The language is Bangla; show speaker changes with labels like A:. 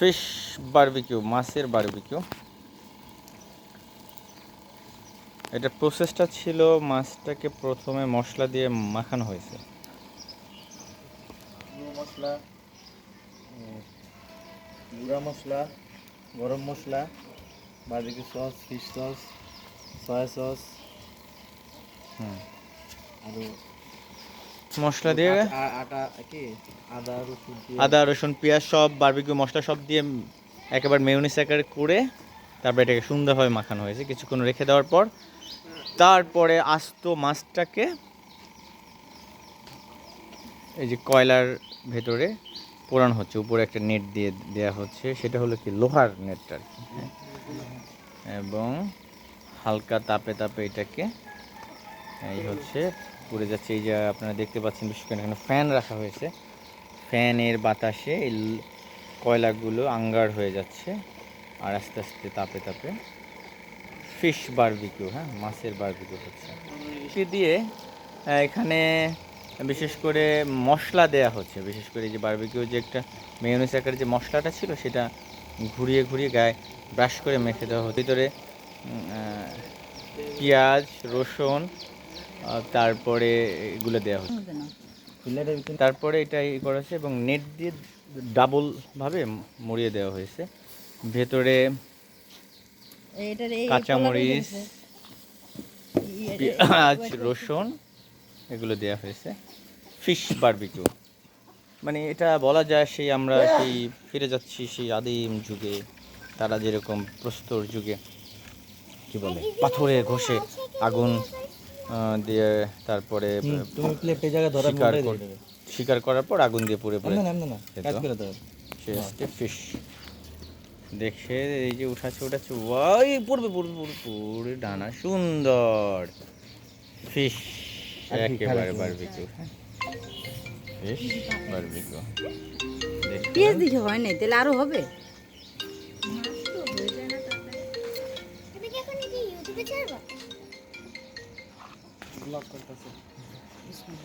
A: ফিশ বারবিকিউ মাছের বারবিকিউ। এটা প্রসেসটা ছিল মাছটাকে প্রথমে মশলা দিয়ে মাখানো হয়েছে।
B: মশলা গুঁড়া মশলা গরম মশলা barbecue sauce fish sauce soya sauce.
A: হুম।
B: আর
A: মশলা দিয়ে?
B: আটা কি? আদা রসুন পেঁয়াজ।
A: আদা রসুন পেঁয়াজ সব বারবিকিউ মশলা সব দিয়ে একেবারে মেয়নিস আকারে করে তারপরে এটাকে সুন্দরভাবে মাখানো হয়েছে। কিছুক্ষণ রেখে দেওয়ার পর তারপরে আস্ত মাছটাকে এই যে কয়লার ভেতরে পোড়ানো হচ্ছে। উপরে একটা নেট দিয়ে দেওয়া হচ্ছে। সেটা হলো কি? লোহার নেটটা আর কি হ্যাঁ। এবং হালকা তাপে তাপে এটাকে এই হচ্ছে পুড়ে যাচ্ছে, এই যে আপনারা দেখতে পাচ্ছেন বিশেষ করে এখানে ফ্যান রাখা হয়েছে। ফ্যানের বাতাসে এই কয়লাগুলো আঙ্গার হয়ে যাচ্ছে, আর আস্তে আস্তে তাপে তাপে ফিশ বারবিকিউ হ্যাঁ মাছের বারবিকিউ হচ্ছে। সে দিয়ে এখানে বিশেষ করে মশলা দেয়া হচ্ছে, বিশেষ করে যে বারবিকিউ যে একটা মেয়নিস আকারের যে মশলাটা ছিল, সেটা ঘুরিয়ে ঘুরিয়ে গায়ে ব্রাশ করে মেখে দেওয়া হতো। ভিতরে পেঁয়াজ, রসুন তারপরে এগুলো দেওয়া হচ্ছে। তারপরে এটা ই করা হয়েছে এবং নেট দিয়ে ডাবল ভাবে মুড়িয়ে দেওয়া হয়েছে। ভেতরে কাঁচামরিচ পেঁয়াজ রসুন এগুলো দেওয়া হয়েছে। Fish barbecue. মানে এটা বলা যায় সেই আমরা সেই ফিরে যাচ্ছি সেই আদিম যুগে তারা যেরকম প্রস্তর যুগে কি বলে পাথরে ঘষে আগুন দিয়ে তারপরে
B: তুমি প্লেটে জায়গা ধরা
A: শিকার করার পর আগুন দিয়ে পুড়ে পুড়ে
B: না না কাজ করে দাও
A: সে হচ্ছে ফিশ দেখে এই যে উঠাচ্ছে উঠাচ্ছে ওয়াই পড়বে পড়বে পড়বে পুরো ডানা সুন্দর। ফিশ একেবারে? বারবিকিউ হ্যাঁ। ফিশ বারবিকিউ
C: পেঁয়াজ দিতে হয় নাই তাহলে আরও হবে?
D: Allah
B: korusun. Bismillah.